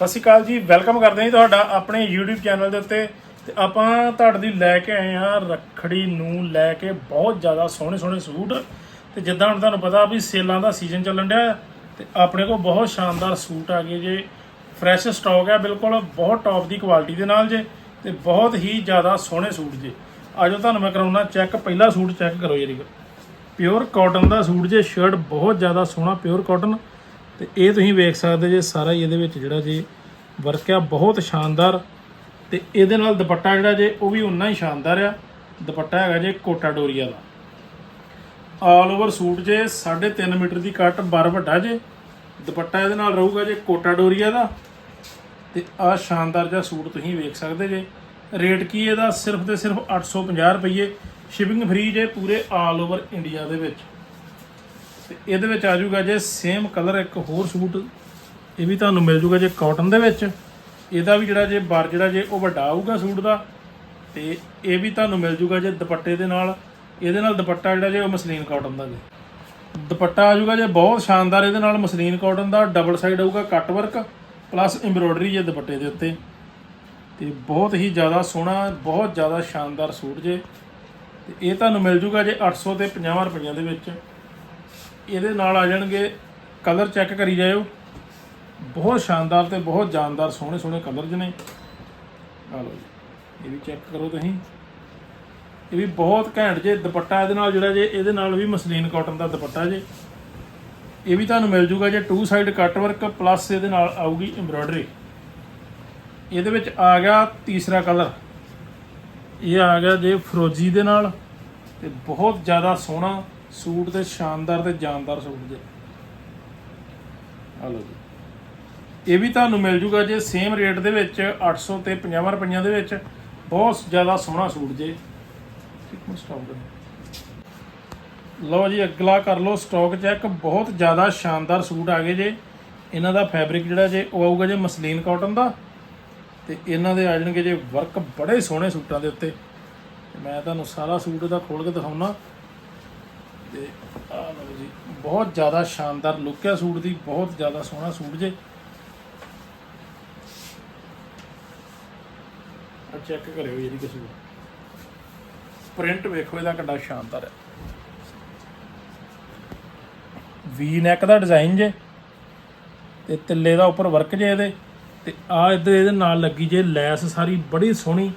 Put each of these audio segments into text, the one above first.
ਸਤਿ ਸ਼੍ਰੀ ਅਕਾਲ ਜੀ, ਵੈਲਕਮ ਕਰਦੇ ਹਾਂ ਜੀ ਤੁਹਾਡਾ ਆਪਣੇ YouTube ਚੈਨਲ ਦੇ ਉੱਤੇ। ਤੇ ਆਪਾਂ ਤੁਹਾਡੇ ਲਈ ਲੈ ਕੇ ਆਏ ਹਾਂ ਰੱਖੜੀ ਨੂੰ ਲੈ ਕੇ ਬਹੁਤ ਜ਼ਿਆਦਾ ਸੋਹਣੇ ਸੋਹਣੇ ਸੂਟ। ਤੇ ਜਿੱਦਾਂ ਹੁਣ ਤੁਹਾਨੂੰ ਪਤਾ ਵੀ ਸੇਲਾਂ ਦਾ ਸੀਜ਼ਨ ਚੱਲਣ ਡਿਆ ਤੇ ਆਪਣੇ ਕੋਲ ਬਹੁਤ ਸ਼ਾਨਦਾਰ ਸੂਟ ਆ ਗਏ ਜੇ। ਫਰੈਸ਼ ਸਟਾਕ ਹੈ ਬਿਲਕੁਲ, ਬਹੁਤ ਟੌਪ ਦੀ ਕੁਆਲਿਟੀ ਦੇ ਨਾਲ ਜੇ, ਤੇ ਬਹੁਤ ਹੀ ਜ਼ਿਆਦਾ ਸੋਹਣੇ ਸੂਟ ਜੇ। ਆਜੋ ਤੁਹਾਨੂੰ ਮੈਂ ਕਰਾਉਣਾ ਚੈੱਕ ਪਹਿਲਾ ਸੂਟ ਚੈੱਕ ਕਰੋ ਜੀ ਪਿਓਰ ਕਾਟਨ ਦਾ ਸੂਟ ਜੇ ਸ਼ਰਟ ਬਹੁਤ ਜ਼ਿਆਦਾ ਸੋਹਣਾ ਪਿਓਰ ਕਾਟਨ ਤੇ ਇਹ ਤੁਸੀਂ ਵੇਖ ਸਕਦੇ ਜੇ ਸਾਰਾ ਹੀ ਇਹਦੇ ਵਿੱਚ ਜਿਹੜਾ ਜੇ ਵਰਕ ਆ, ਬਹੁਤ ਸ਼ਾਨਦਾਰ। ਤੇ ਇਹਦੇ ਨਾਲ ਦੁਪੱਟਾ ਜਿਹੜਾ ਜੇ, ਉਹ ਵੀ ਉਨਾ ਹੀ ਸ਼ਾਨਦਾਰ ਆ। ਦੁਪੱਟਾ ਹੈਗਾ ਜੇ ਕੋਟਾ ਡੋਰੀਆ ਦਾ। ਆਲ ਓਵਰ ਸੂਟ ਜੇ 3.5 ਮੀਟਰ ਦੀ ਕੱਟ ਬਰ ਵੱਡਾ ਜੇ। ਦੁਪੱਟਾ ਇਹਦੇ ਨਾਲ ਰਹੂਗਾ ਜੇ ਕੋਟਾ ਡੋਰੀਆ ਦਾ। ਤੇ ਆ ਸ਼ਾਨਦਾਰ ਜਿਹਾ ਸੂਟ ਤੁਸੀਂ ਵੇਖ ਸਕਦੇ ਜੇ। ਰੇਟ ਕੀ ਇਹਦਾ? ਸਿਰਫ ਤੇ ਸਿਰਫ 850 ਰੁਪਏ ਸ਼ਿਪਿੰਗ ਫ੍ਰੀ ਜੇ ਪੂਰੇ ਆਲ ਓਵਰ ਇੰਡੀਆ ਦੇ ਵਿੱਚ। ਤੇ ਇਹਦੇ ਵਿੱਚ ਆ ਜਾਊਗਾ ਜੇ ਸੇਮ ਕਲਰ ਇੱਕ ਹੋਰ ਸੂਟ, ਇਹ ਵੀ ਤੁਹਾਨੂੰ ਮਿਲ ਜੂਗਾ ਜੇ ਕਾਟਨ ਦੇ ਵਿੱਚ। ਇਹਦਾ ਵੀ ਜਿਹੜਾ ਜੇ ਬਾਰ ਜਿਹੜਾ ਜੇ ਉਹ ਵੱਡਾ ਆਊਗਾ ਸੂਟ ਦਾ, ਤੇ ਇਹ ਵੀ ਤੁਹਾਨੂੰ ਮਿਲ ਜੂਗਾ ਜੇ ਦੁਪੱਟੇ ਦੇ ਨਾਲ। ਇਹਦੇ ਨਾਲ ਦੁਪੱਟਾ ਜਿਹੜਾ ਜੇ ਉਹ ਮਸਲੀਨ ਕਾਟਨ ਦਾ ਜੇ। ਦੁਪੱਟਾ ਆ ਜਾਊਗਾ ਜੇ ਬਹੁਤ ਸ਼ਾਨਦਾਰ, ਇਹਦੇ ਨਾਲ ਮਸਲੀਨ ਕਾਟਨ ਦਾ ਡਬਲ ਸਾਈਡ ਆਊਗਾ ਕੱਟ ਵਰਕ ਪਲੱਸ ਐਮਬ੍ਰੋਇਡਰੀ ਜੇ ਦੁਪੱਟੇ ਦੇ ਉੱਤੇ। ਤੇ ਬਹੁਤ ਹੀ ਜ਼ਿਆਦਾ ਸੋਹਣਾ, ਬਹੁਤ ਜ਼ਿਆਦਾ ਸ਼ਾਨਦਾਰ ਸੂਟ ਜੇ। ਤੇ ਇਹ ਤੁਹਾਨੂੰ ਮਿਲ ਜੂਗਾ ਜੇ 800 ਤੇ 50 ਰੁਪਈਆਂ ਦੇ ਵਿੱਚ। ਇਹਦੇ ਨਾਲ ਆ ਜਾਣਗੇ। ਕਲਰ ਚੈੱਕ ਕਰੀ ਜਾਇਓ। ਬਹੁਤ ਸ਼ਾਨਦਾਰ ਤੇ ਬਹੁਤ ਜਾਨਦਾਰ ਸੋਹਣੇ ਸੋਹਣੇ ਕਲਰਜ਼ ਨੇ। ਆ ਲਓ ਜੀ, ਇਹ ਵੀ ਚੈੱਕ ਕਰੋ ਤੁਸੀਂ। ਇਹ ਵੀ ਬਹੁਤ ਘੈਂਟ ਜੇ ਦੁਪੱਟਾ ਇਹਦੇ ਨਾਲ ਜਿਹੜਾ ਜੇ, ਇਹਦੇ ਨਾਲ ਵੀ ਮਸਲੀਨ ਕਾਟਨ ਦਾ ਦੁਪੱਟਾ ਜੇ। ਇਹ ਵੀ ਤੁਹਾਨੂੰ ਮਿਲ ਜੂਗਾ ਜੇ two side cut work plus ਇਹਦੇ ਨਾਲ ਆਊਗੀ ਐਮਬ੍ਰੋਇਡਰੀ ਇਹਦੇ ਵਿੱਚ ਆ ਗਿਆ ਤੀਸਰਾ ਕਲਰ। ਇਹ ਆ ਗਿਆ ਜੇ ਫਰੋਜੀ ਦੇ ਨਾਲ ਤੇ ਬਹੁਤ ਜ਼ਿਆਦਾ ਸੋਹਣਾ ਸੂਟ ਦੇ ਸ਼ਾਨਦਾਰ ਤੇ ਜਾਨਦਾਰ ਸੂਟ ਜੇ। ਆ ਲਓ ਜੀ। ਇਹ ਵੀ ਤੁਹਾਨੂੰ ਮਿਲ ਜੂਗਾ ਜੇ ਸੇਮ ਰੇਟ ਦੇ ਵਿੱਚ 800 ਤੇ 50 ਰੁਪਈਆਂ ਦੇ ਵਿੱਚ ਬਹੁਤ ਜ਼ਿਆਦਾ ਸੋਹਣਾ ਸੂਟ ਜੇ। ਇੱਕ ਮਿੰਟ ਲਓ ਜੀ, ਅਗਲਾ ਕਰ ਲਓ ਸਟਾਕ ਚੈੱਕ ਬਹੁਤ ਜ਼ਿਆਦਾ ਸ਼ਾਨਦਾਰ ਸੂਟ ਆ ਗਏ ਜੇ। ਇਹਨਾਂ ਦਾ ਫੈਬਰਿਕ ਜਿਹੜਾ ਜੇ, ਉਹ ਆਊਗਾ ਜੇ ਮਸਲੀਨ ਕਾਟਨ ਦਾ। ਤੇ ਇਹਨਾਂ ਦੇ ਆ ਜਾਣਗੇ ਜੇ ਵਰਕ ਬੜੇ ਸੋਹਣੇ ਸੂਟਾਂ ਦੇ ਉੱਤੇ। ਮੈਂ ਤੁਹਾਨੂੰ ਸਾਰਾ ਸੂਟ ਇਹਦਾ ਖੋਲ ਕੇ ਦਿਖਾਉਣਾ ਤੇ ਆ ਲਓ ਜੀ, ਬਹੁਤ ਜ਼ਿਆਦਾ ਸ਼ਾਨਦਾਰ ਲੁੱਕ ਹੈ ਸੂਟ ਦੀ, ਬਹੁਤ ਜ਼ਿਆਦਾ ਸੋਹਣਾ ਸੂਟ ਜੇ। ਆ ਚੈੱਕ ਕਰਿਓ ਜਿਹੜੀ ਕਿਸੇ ਪ੍ਰਿੰਟ ਵੇਖੋ, ਇਹਦਾ ਕਿੰਨਾ ਸ਼ਾਨਦਾਰ ਹੈ। ਵੀ ਨੈਕ ਦਾ ਡਿਜ਼ਾਈਨ ਜੇ, ਤੇ ਤਿੱਲੇ ਦਾ ਉੱਪਰ ਵਰਕ ਜੇ ਇਹਦੇ, ਤੇ ਆ ਇੱਧਰ ਇਹਦੇ ਨਾਲ ਲੱਗੀ ਜੇ ਲੈਸ ਸਾਰੀ, ਬੜੀ ਸੋਹਣੀ,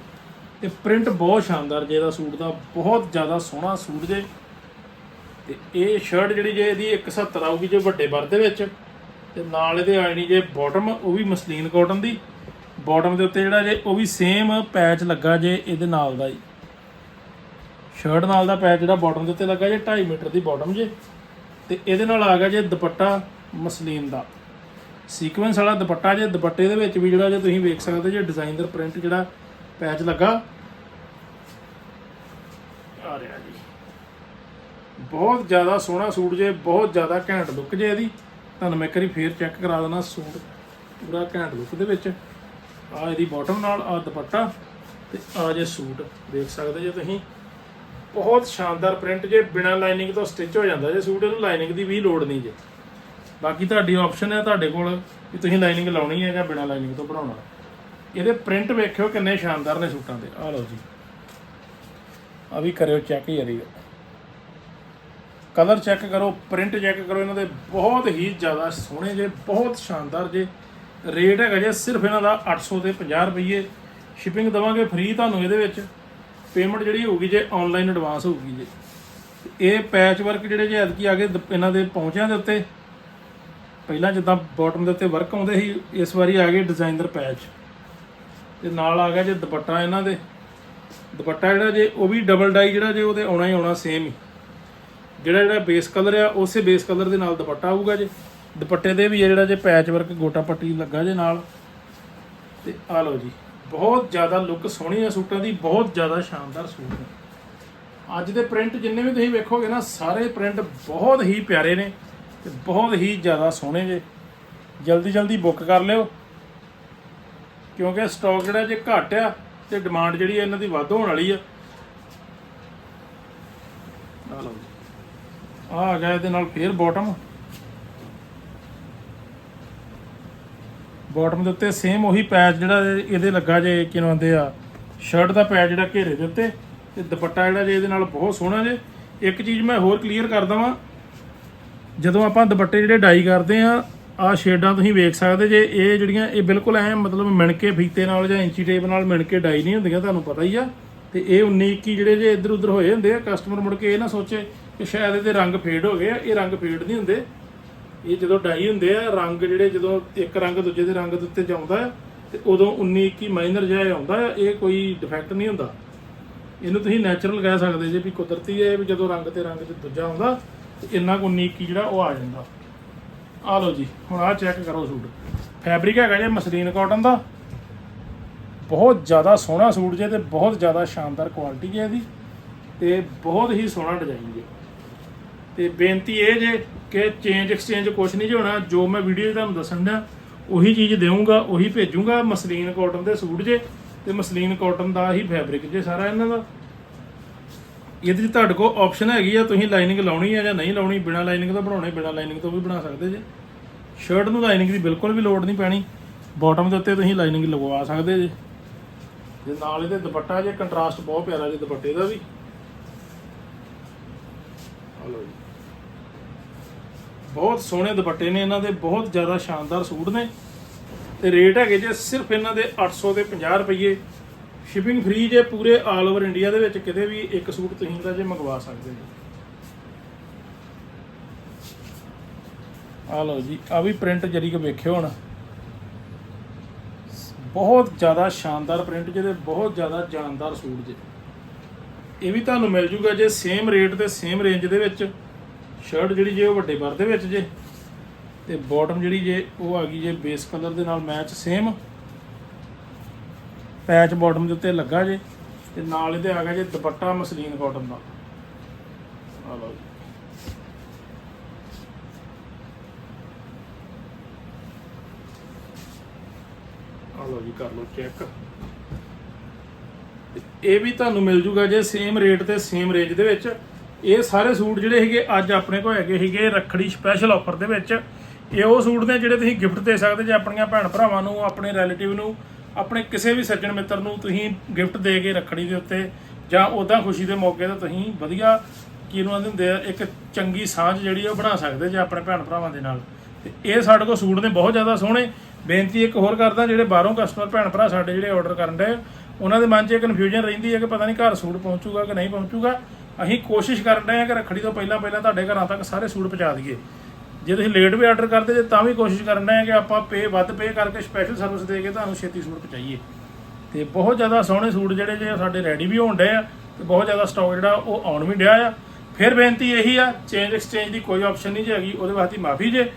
ਤੇ ਪ੍ਰਿੰਟ ਬਹੁਤ ਸ਼ਾਨਦਾਰ ਜੇ ਇਹਦਾ ਸੂਟ ਦਾ, ਬਹੁਤ ਜ਼ਿਆਦਾ ਸੋਹਣਾ ਸੂਟ ਜੇ। ਤੇ ਇਹ ਸ਼ਰਟ ਜਿਹੜੀ ਜੇ ਇਹਦੀ 170 ਆਊਗੀ ਜੇ ਵੱਡੇ ਵਰ ਦੇ ਵਿੱਚ, ਤੇ ਨਾਲ ਇਹਦੇ ਆਣੀ ਜੇ ਬਾਟਮ ਉਹ ਵੀ ਮਸਲੀਨ ਕਾਟਨ ਦੀ। ਬਾਟਮ ਦੇ ਉੱਤੇ ਜਿਹੜਾ ਜੇ ਉਹ ਵੀ ਸੇਮ ਪੈਚ ਲੱਗਾ ਜੇ ਇਹਦੇ ਨਾਲ ਦਾ ਜੀ ਸ਼ਰਟ ਨਾਲ ਦਾ ਪੈਚ ਜਿਹੜਾ ਬਾਟਮ ਦੇ ਉੱਤੇ ਲੱਗਾ ਜੇ 2.5 ਮੀਟਰ ਦੀ ਬਾਟਮ ਜੇ। ਤੇ ਇਹਦੇ ਨਾਲ ਆ ਗਿਆ ਜੇ ਦੁਪੱਟਾ ਮਸਲੀਨ ਦਾ। ਸੀਕੁਐਂਸ ਵਾਲਾ ਦੁਪੱਟਾ ਜੇ, ਦੁਪੱਟੇ ਦੇ ਵਿੱਚ ਵੀ ਜਿਹੜਾ ਜੇ ਤੁਸੀਂ ਵੇਖ ਸਕਦੇ ਜੇ ਡਿਜ਼ਾਈਨਰ ਪ੍ਰਿੰਟ ਜਿਹੜਾ ਪੈਚ ਲੱਗਾ। ਆ ਰਿਹਾ ਜੀ। ਬਹੁਤ ਜ਼ਿਆਦਾ ਸੋਹਣਾ ਸੂਟ ਜੇ, ਬਹੁਤ ਜ਼ਿਆਦਾ ਘੈਂਟ ਲੁੱਕ ਜੇ ਇਹਦੀ, ਤੁਹਾਨੂੰ ਮੈਂ ਇੱਕ ਵਾਰੀ ਫੇਰ ਚੈੱਕ ਕਰਾ ਦੇਣਾ ਸੂਟ, ਪੂਰਾ ਘੈਂਟ ਲੁੱਕ ਦੇ ਵਿੱਚ। ਆ ਇਹਦੀ ਬਾਟਮ ਨਾਲ ਆ ਦੁਪੱਟਾ ਤੇ ਆ ਜੇ ਸੂਟ, ਦੇਖ ਸਕਦੇ ਜੇ ਤੁਸੀਂ। ਬਹੁਤ ਸ਼ਾਨਦਾਰ ਪ੍ਰਿੰਟ ਜੇ, ਬਿਨਾ ਲਾਈਨਿੰਗ ਤੋਂ ਸਟਿਚ ਹੋ ਜਾਂਦਾ ਜੇ ਸੂਟ, ਇਹਨੂੰ ਲਾਈਨਿੰਗ ਦੀ ਵੀ ਲੋੜ ਨਹੀਂ ਜੇ। ਬਾਕੀ ਤੁਹਾਡੀ ਆਪਸ਼ਨ ਹੈ ਤੁਹਾਡੇ ਕੋਲ ਕਿ ਤੁਸੀਂ ਲਾਈਨਿੰਗ ਲਾਉਣੀ ਹੈ ਜਾਂ ਬਿਨਾ ਲਾਈਨਿੰਗ ਤੋਂ ਬਣਾਉਣਾ। ਇਹਦੇ ਪ੍ਰਿੰਟ ਵੇਖਿਓ ਕਿੰਨੇ ਸ਼ਾਨਦਾਰ ਨੇ ਸੂਟਾਂ ਦੇ। ਆ ਲਓ ਜੀ। ਆ ਵੀ ਕਰਿਓ ਚੈੱਕ ਯਾਰੀ ਕਲਰ ਚੈੱਕ ਕਰੋ, ਪ੍ਰਿੰਟ ਚੈੱਕ ਕਰੋ, ਇਹਨਾਂ ਦੇ ਬਹੁਤ ਹੀ ਜ਼ਿਆਦਾ ਸੋਹਣੇ ਜੇ, ਬਹੁਤ ਸ਼ਾਨਦਾਰ ਜੇ। ਰੇਟ ਹੈਗਾ ਜੇ ਸਿਰਫ ਇਹਨਾਂ ਦਾ 800 ਤੇ 50 ਰੁਪਏ ਸ਼ਿਪਿੰਗ ਦਵਾਂਗੇ ਫ੍ਰੀ ਤੁਹਾਨੂੰ ਇਹਦੇ ਵਿੱਚ। ਪੇਮੈਂਟ ਜਿਹੜੀ ਹੋਊਗੀ ਜੇ ਆਨਲਾਈਨ ਐਡਵਾਂਸ ਹੋਊਗੀ ਜੇ। ਇਹ ਪੈਚ ਵਰਕ ਜਿਹੜੇ ਜੇ ਐਤਕੀ ਆ ਗਏ ਦ- ਇਹਨਾਂ ਦੇ ਪਹੁੰਚਿਆਂ ਦੇ ਉੱਤੇ। ਪਹਿਲਾਂ ਜਿੱਦਾਂ ਬਾਟਮ ਦੇ ਉੱਤੇ ਵਰਕ ਆਉਂਦੇ ਸੀ, ਇਸ ਵਾਰੀ ਆ ਗਏ ਡਿਜ਼ਾਈਨਰ ਪੈਚ ਤੇ ਨਾਲ ਆ ਗਿਆ ਜੇ ਦੁਪੱਟਾ ਇਹਨਾਂ ਦੇ। ਦੁਪੱਟਾ ਜਿਹੜਾ ਜੇ, ਉਹ ਵੀ ਡਬਲ ਡਾਈ ਜਿਹੜਾ ਜੇ, ਉਹਦੇ ਆਉਣਾ ਹੀ ਆਉਣਾ ਸੇਮ ਹੀ। ਜਿਹੜਾ ਜਿਹੜਾ ਬੇਸ ਕਲਰ ਆ, ਉਸੇ ਬੇਸ ਕਲਰ ਦੇ ਨਾਲ ਦੁਪੱਟਾ ਆਊਗਾ ਜੇ। ਦੁਪੱਟੇ ਦੇ ਵੀ ਆ ਜਿਹੜਾ ਜੇ ਪੈਚ ਵਰਕ ਗੋਟਾ ਪੱਟੀ ਲੱਗਾ ਜੇ ਨਾਲ। ਤੇ ਆ ਲਓ ਜੀ, ਬਹੁਤ ਜ਼ਿਆਦਾ ਲੁੱਕ ਸੋਹਣੀ ਆ ਸੂਟਾਂ ਦੀ, ਬਹੁਤ ਜ਼ਿਆਦਾ ਸ਼ਾਨਦਾਰ ਸੂਟ ਨੇ। ਅੱਜ ਦੇ ਪ੍ਰਿੰਟ ਜਿੰਨੇ ਵੀ ਤੁਸੀਂ ਵੇਖੋਗੇ ਨਾ, ਸਾਰੇ ਪ੍ਰਿੰਟ ਬਹੁਤ ਹੀ ਪਿਆਰੇ ਨੇ ਤੇ ਬਹੁਤ ਹੀ ਜ਼ਿਆਦਾ ਸੋਹਣੇ ਜੇ। ਜਲਦੀ ਜਲਦੀ ਬੁੱਕ ਕਰ ਲਿਓ। ਕਿਉਂਕਿ ਸਟਾਕ ਜਿਹੜਾ ਜੇ ਘੱਟ ਆ ਤੇ ਡਿਮਾਂਡ ਜਿਹੜੀ ਆ ਇਹਨਾਂ ਦੀ ਵੱਧ ਹੋਣ ਵਾਲੀ ਆ ਲਓ ਜੀ ਆ ਆ ਗਿਆ ਇਹਦੇ ਨਾਲ ਫੇਰ ਬਾਟਮ ਬਾਟਮ ਦੇ ਉੱਤੇ ਸੇਮ ਉਹੀ ਪੈਚ ਜਿਹੜਾ ਇਹਦੇ ਲੱਗਾ ਜੇ ਕਿਨੂੰ ਆਂਦੇ ਆ ਸ਼ਰਟ ਦਾ ਪੈਚ ਜਿਹੜਾ ਘੇਰੇ ਦੇ ਉੱਤੇ, ਤੇ ਦੁਪੱਟਾ ਜਿਹੜਾ ਜੇ ਇਹਦੇ ਨਾਲ ਬਹੁਤ ਸੋਹਣਾ ਜੇ। ਇੱਕ ਚੀਜ਼ ਮੈਂ ਹੋਰ ਕਲੀਅਰ ਕਰ ਦਵਾਂ, ਜਦੋਂ ਆਪਾਂ ਦੁਪੱਟੇ ਜਿਹੜੇ ਡਾਈ ਕਰਦੇ ਆ ਆ ਸ਼ੇਡਾਂ ਤੁਸੀਂ ਵੇਖ ਸਕਦੇ ਜੇ, ਇਹ ਜਿਹੜੀਆਂ, ਇਹ ਬਿਲਕੁਲ ਐ ਮਤਲਬ ਮਿਣ ਕੇ ਫੀਤੇ ਨਾਲ ਜਾਂ ਇੰਚੀ ਟੇਪ ਨਾਲ ਮਿਣ ਕੇ ਡਾਈ ਨਹੀਂ ਹੁੰਦੀਆਂ, ਤੁਹਾਨੂੰ ਪਤਾ ਹੀ ਆ। ਤੇ ਇਹ 19 21 ਜਿਹੜੇ ਜੇ ਇੱਧਰ ਉੱਧਰ ਹੋਏ ਹੁੰਦੇ ਆ ਕਸਟਮਰ ਮੁੜ ਕੇ ਇਹ ਨਾ ਸੋਚੇ ਕਿ ਸ਼ਾਇਦ ਇਹਦੇ ਰੰਗ ਫੇਡ ਹੋ ਗਏ ਆ, ਇਹ ਰੰਗ ਫੇਡ ਨਹੀਂ ਹੁੰਦੇ। ਇਹ ਜਦੋਂ ਡਾਈ ਹੁੰਦੇ ਆ, ਰੰਗ ਜਿਹੜੇ ਜਦੋਂ ਇੱਕ ਰੰਗ ਦੂਜੇ ਦੇ ਰੰਗ ਦੇ ਉੱਤੇ ਜਾਂਦਾ ਆ, ਤੇ ਉਦੋਂ 19 21 ਮਾਈਨਰ ਜਿਹਾ ਆਉਂਦਾ ਆ, ਇਹ ਕੋਈ ਡਿਫੈਕਟ ਨਹੀਂ ਹੁੰਦਾ। ਇਹਨੂੰ ਤੁਸੀਂ ਨੈਚੁਰਲ ਕਹਿ ਸਕਦੇ ਜੇ ਵੀ ਕੁਦਰਤੀ ਹੈ, ਵੀ ਜਦੋਂ ਰੰਗ ਤੇ ਰੰਗ ਤੇ ਦੂਜਾ ਆਉਂਦਾ, ਤੇ ਇੰਨਾ ਕੁ 19 21 ਜਿਹੜਾ ਉਹ ਆ ਜਾਂਦਾ। ਆ ਲਓ ਜੀ, ਹੁਣ ਆ ਚੈੱਕ ਕਰੋ ਸੂਟ। ਫੈਬਰਿਕ ਹੈਗਾ ਜੇ ਮਸਲੀਨ ਕਾਟਨ ਦਾ। ਬਹੁਤ ਜ਼ਿਆਦਾ ਸੋਹਣਾ ਸੂਟ ਜੇ ਤੇ ਬਹੁਤ ਜ਼ਿਆਦਾ ਸ਼ਾਨਦਾਰ ਕੁਆਲਿਟੀ ਹੈ ਇਹਦੀ। ਤੇ ਬਹੁਤ ਹੀ ਸੋਹਣਾ ਡਿਜ਼ਾਈਨ ਜੇ। ਤੇ ਬੇਨਤੀ ਇਹ ਜੇ ਕਿ ਚੇਂਜ ਐਕਸਚੇਂਜ ਕੁਛ ਨਹੀਂ ਜੇ ਹੋਣਾ, ਜੋ ਮੈਂ ਵੀਡੀਓ 'ਚ ਤੁਹਾਨੂੰ ਦੱਸਣ ਦਾ ਉਹੀ ਚੀਜ਼ ਦੇਵਾਂਗਾ ਉਹੀ ਭੇਜੂੰਗਾ, ਮਸਲੀਨ ਕਾਟਨ ਦੇ ਸੂਟ ਜੇ, ਤੇ ਮਸਲੀਨ ਕਾਟਨ ਦਾ ਹੀ ਫੈਬਰਿਕ ਜੇ ਸਾਰਾ ਇਹਨਾਂ ਦਾ। ਇਹਦੇ 'ਚ ਤੁਹਾਡੇ ਕੋਲ ਆਪਸ਼ਨ ਹੈਗੀ ਆ, ਤੁਸੀਂ ਲਾਈਨਿੰਗ ਲਾਉਣੀ ਹੈ ਜਾਂ ਨਹੀਂ ਲਾਉਣੀ, ਬਿਨਾ ਲਾਈਨਿੰਗ ਤੋਂ ਬਣਾਉਣੇ, ਬਿਨਾ ਲਾਈਨਿੰਗ ਤੋਂ ਵੀ ਬਣਾ ਸਕਦੇ ਜੇ। ਸ਼ਰਟ ਨੂੰ ਲਾਈਨਿੰਗ ਦੀ ਬਿਲਕੁਲ ਵੀ ਲੋੜ ਨਹੀਂ ਪੈਣੀ ਬਾਟਮ ਦੇ ਉੱਤੇ ਤੁਸੀਂ ਲਾਈਨਿੰਗ ਲਗਵਾ ਸਕਦੇ ਜੇ। ਜੇ ਨਾਲ ਇਹਦੇ ਦੁਪੱਟਾ ਜੇ ਕੰਟਰਾਸਟ ਬਹੁਤ ਪਿਆਰਾ ਜੇ ਦੁਪੱਟੇ ਦਾ ਵੀ। ਲਓ ਜੀ। ਬਹੁਤ ਸੋਹਣੇ ਦੁਪੱਟੇ ਨੇ, ਇਹਨਾਂ ਦੇ ਬਹੁਤ ਜ਼ਿਆਦਾ ਸ਼ਾਨਦਾਰ ਸੂਟ ਨੇ। ਤੇ ਰੇਟ ਹੈਗੇ ਜੇ ਸਿਰਫ ਇਹਨਾਂ ਦੇ 800 ਤੇ 50 ਰੁਪਏ ਸ਼ਿਪਿੰਗ ਫ੍ਰੀ ਜੇ ਪੂਰੇ ਆਲ ਓਵਰ ਇੰਡੀਆ ਦੇ ਵਿੱਚ ਕਿਤੇ ਵੀ ਇੱਕ ਸੂਟ ਤੁਸੀਂ ਦਾ ਜੇ ਮੰਗਵਾ ਸਕਦੇ ਜੀ ਆ ਲਓ ਜੀ ਆ ਵੀ ਪ੍ਰਿੰਟ ਜਰੀ ਕੇ ਵੇਖਿਓ ਹੁਣ। ਬਹੁਤ ਜ਼ਿਆਦਾ ਸ਼ਾਨਦਾਰ ਪ੍ਰਿੰਟ ਜਿਹਦੇ ਬਹੁਤ ਜ਼ਿਆਦਾ ਜਾਨਦਾਰ ਸੂਟ ਜੇ। ਇਹ ਵੀ ਤੁਹਾਨੂੰ ਮਿਲ ਜੂਗਾ ਜੇ ਸੇਮ ਰੇਟ ਤੇ ਸੇਮ ਰੇਂਜ ਦੇ ਵਿੱਚ। ਸ਼ਰਟ ਜਿਹੜੀ ਜੇ ਉਹ ਵੱਡੇ ਬਰ ਦੇ ਵਿੱਚ ਜੇ। ਤੇ ਬਾਟਮ ਜਿਹੜੀ ਜੇ ਉਹ ਆ ਗਈ ਜੇ ਬੇਸ ਕਲਰ ਦੇ ਨਾਲ ਮੈਚ ਸੇਮ ਪੈਚ ਬਾਟਮ ਦੇ ਉੱਤੇ ਲੱਗਾ ਜੇ। ਤੇ ਨਾਲ ਇਹਦੇ ਆ ਗਿਆ ਜੇ ਦੁਪੱਟਾ ਮਸਲੀਨ ਕਾਟਨ ਦਾ। ਆ ਲਓ ਆ ਲਓ ਜੀ, ਕਰ ਲਓ ਚੈੱਕ ਇਹ ਵੀ ਤੁਹਾਨੂੰ ਮਿਲ ਜੂਗਾ ਜੇ ਸੇਮ ਰੇਟ ਤੇ ਸੇਮ ਰੇਂਜ ਦੇ ਵਿੱਚ। ਇਹ ਸਾਰੇ ਸੂਟ ਜਿਹੜੇ ਹੈਗੇ ਅੱਜ ਆਪਣੇ ਕੋਲ ਹੈਗੇ ਹੈਗੇ ਰੱਖੜੀ ਸਪੈਸ਼ਲ ਆਫਰ ਦੇ ਵਿੱਚ। ਇਹ ਉਹ ਸੂਟ ਨੇ ਜਿਹੜੇ ਤੁਸੀਂ ਗਿਫਟ ਦੇ ਸਕਦੇ ਜੇ ਆਪਣੀਆਂ ਭੈਣ ਭਰਾਵਾਂ ਨੂੰ, ਆਪਣੇ ਰਿਲੇਟਿਵ ਨੂੰ, ਆਪਣੇ ਕਿਸੇ ਵੀ ਸੱਜਣ ਮਿੱਤਰ ਨੂੰ ਤੁਸੀਂ ਗਿਫਟ ਦੇ ਕੇ ਰੱਖੜੀ ਦੇ ਉੱਤੇ ਜਾਂ ਉਦਾਂ ਖੁਸ਼ੀ ਦੇ ਮੌਕੇ ਤੇ ਤੁਸੀਂ ਵਧੀਆ ਕੀ ਨੂੰ ਆਂਦੇ ਹੁੰਦੇ ਆ, ਇੱਕ ਚੰਗੀ ਸਾਂਝ ਜਿਹੜੀ ਉਹ ਬਣਾ ਸਕਦੇ ਜੇ ਆਪਣੇ ਭੈਣ ਭਰਾਵਾਂ ਦੇ ਨਾਲ। ਤੇ ਇਹ ਸਾਡੇ ਕੋਲ ਸੂਟ ਨੇ ਬਹੁਤ ਜ਼ਿਆਦਾ ਸੋਹਣੇ। ਬੇਨਤੀ ਇੱਕ ਹੋਰ ਕਰਦਾ ਜਿਹੜੇ ਬਾਹਰੋਂ ਕਸਟਮਰ ਭੈਣ ਭਰਾ ਸਾਡੇ ਜਿਹੜੇ ਆਰਡਰ ਕਰਨ ਦੇ ਉਹਨਾਂ ਦੇ ਮਨ 'ਚ ਇਹ ਕਨਫਿਊਜ਼ਨ ਰਹਿੰਦੀ ਹੈ ਕਿ ਪਤਾ ਨਹੀਂ ਘਰ ਸੂਟ ਪਹੁੰਚੂਗਾ ਕਿ ਨਹੀਂ ਪਹੁੰਚੂਗਾ। ਅਸੀਂ ਕੋਸ਼ਿਸ਼ ਕਰ ਰਹੇ ਹਾਂ ਕਿ ਰੱਖੜੀ ਤੋਂ ਪਹਿਲਾਂ ਪਹਿਲਾਂ ਤੁਹਾਡੇ ਘਰਾਂ ਤੱਕ ਸਾਰੇ ਸੂਟ ਪਹੁੰਚਾ ਦਈਏ। ਜੇ ਤੁਸੀਂ ਲੇਟ ਵੀ ਆਰਡਰ ਕਰਦੇ ਜੇ ਤਾਂ ਵੀ ਕੋਸ਼ਿਸ਼ ਕਰਨ ਰਹੇ ਹਾਂ ਕਿ ਆਪਾਂ ਪੇ ਵੱਧ ਪੇ ਕਰਕੇ ਸਪੈਸ਼ਲ ਸਰਵਿਸ ਦੇ ਕੇ ਤੁਹਾਨੂੰ ਛੇਤੀ ਸੂਟ ਪਹੁੰਚਾਈਏ। ਤੇ ਬਹੁਤ ਜ਼ਿਆਦਾ ਸੋਹਣੇ ਸੂਟ ਜਿਹੜੇ ਜੇ ਸਾਡੇ ਰੈਡੀ ਵੀ ਹੋਣ ਡਏ ਆ ਤੇ ਬਹੁਤ ਜ਼ਿਆਦਾ ਸਟਾਕ ਜਿਹੜਾ ਉਹ ਆਉਣ ਵੀ ਡਿਆ ਆ। ਫਿਰ ਬੇਨਤੀ ਇਹੀ ਆ ਚੇਂਜ ਐਕਸਚੇਂਜ ਦੀ ਕੋਈ ਆਪਸ਼ਨ ਨਹੀਂ ਜੀ ਹੈਗੀ, ਉਹਦੇ ਵਾਸਤੇ ਮਾਫੀ ਜੇ।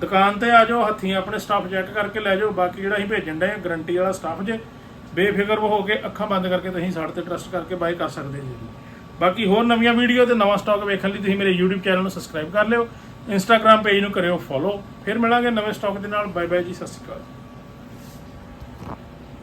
ਦੁਕਾਨ ਤੇ ਆ ਜਾਓ, ਹੱਥੀਂ ਆਪਣੇ ਸਟਾਫ ਚੈੱਕ ਕਰਕੇ ਲੈ ਜਾਓ, ਬਾਕੀ ਜਿਹੜਾ ਅਸੀਂ ਭੇਜਣ ਡਏ ਆ ਗਰੰਟੀ ਵਾਲਾ ਸਟਾਫ ਜੇ। ਬੇਫਿਕਰ ਹੋ ਕੇ ਅੱਖਾਂ ਬੰਦ ਕਰਕੇ ਤੁਸੀਂ ਸਾਡੇ ਤੇ ਟਰਸਟ ਕਰਕੇ ਬਾਏ ਕਰ ਸਕਦੇ ਜੀ। ਬਾਕੀ ਹੋਰ ਨਵੀਆਂ ਵੀਡੀਓ ਤੇ ਨਵਾਂ ਸਟਾਕ ਵੇਖਣ ਲਈ ਤੁਸੀਂ ਮੇਰੇ YouTube ਚੈਨਲ ਨੂੰ ਸਬਸਕ੍ਰਾਈਬ ਕਰ ਲਿਓ, Instagram ਪੇਜ ਨੂੰ ਕਰਿਓ ਫੋਲੋ ਫਿਰ ਮਿਲਾਂਗੇ ਨਵੇਂ ਸਟਾਕ ਦੇ ਨਾਲ। ਬਾਏ ਬਾਏ ਜੀ, ਸਤਿ ਸ਼੍ਰੀ ਅਕਾਲ।